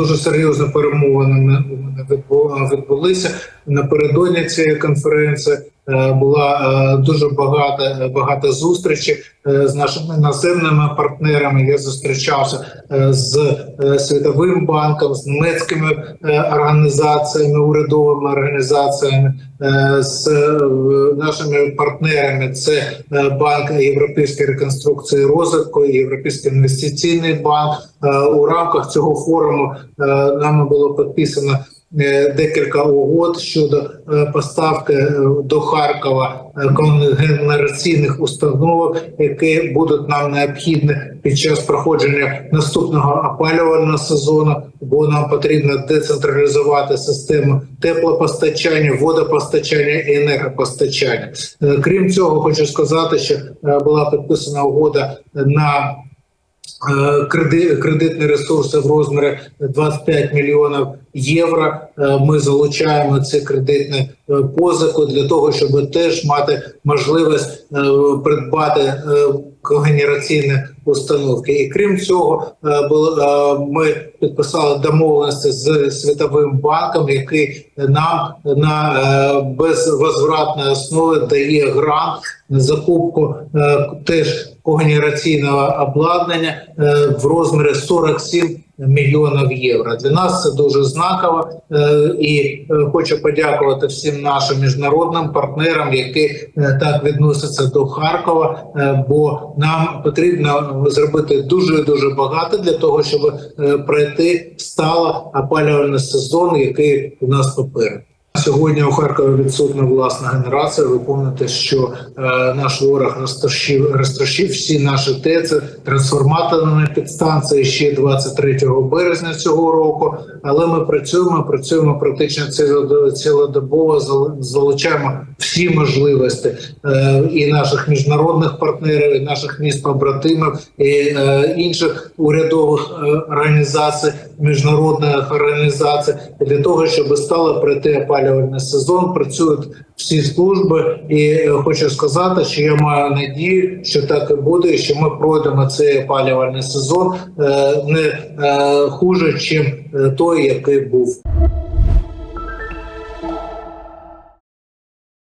дуже серйозно перемовини у мене відбу- відбулися напередодні цієї конференції. Е, Була е, дуже багато багато зустрічей з нашими іноземними партнерами. Я зустрічався е, з світовим банком, з німецькими організаціями, урядовими організаціями, з нашими партнерами. Це банк Європейської реконструкції розвитку, Європейський інвестиційний банк. У рамках цього форуму нами було підписано декілька угод щодо е, поставки е, до Харкова е, конгенераційних установок, які будуть нам необхідні під час проходження наступного опалювального сезону, бо нам потрібно децентралізувати систему теплопостачання, водопостачання і енергопостачання. Е, Крім цього, хочу сказати, що е, була підписана угода на Е, кредитні ресурси в розмірі 25 мільйонів євро. Е, Ми залучаємо ці кредитні е, позику для того, щоб теж мати можливість е, придбати когенераційні установки. І крім цього, е, е, ми підписали домовленості з світовим банком, який нам на е, безвозвратній основі дає грант на закупку теж когенераційного обладнання в розмірі 47 мільйонів євро. Для нас це дуже знаково, е, і е, хочу подякувати всім нашим міжнародним партнерам, які е, так відносяться до Харкова. Бо нам потрібно зробити дуже дуже багато для того, щоб пройти стало опалювальний сезон, який у нас попереду. Сьогодні у Харкові відсутня власна генерація. Ви пам'ятаєте, що е, наш ворог розтрощив, розтрощив всі наші ТЕЦи, трансформаторні підстанції ще 23 березня цього року. Але ми працюємо, працюємо практично цілодо- цілодобово, залучаємо всі можливості е, і наших міжнародних партнерів, і наших міст побратимів, і е, інших урядових е, організацій, міжнародних організацій для того, щоб стало пройти опалювальний сезон. Працюють всі служби, і е, хочу сказати, що я маю надію, що так і буде, і що ми пройдемо цей опалювальний сезон е, не е, хуже, чим той, який був.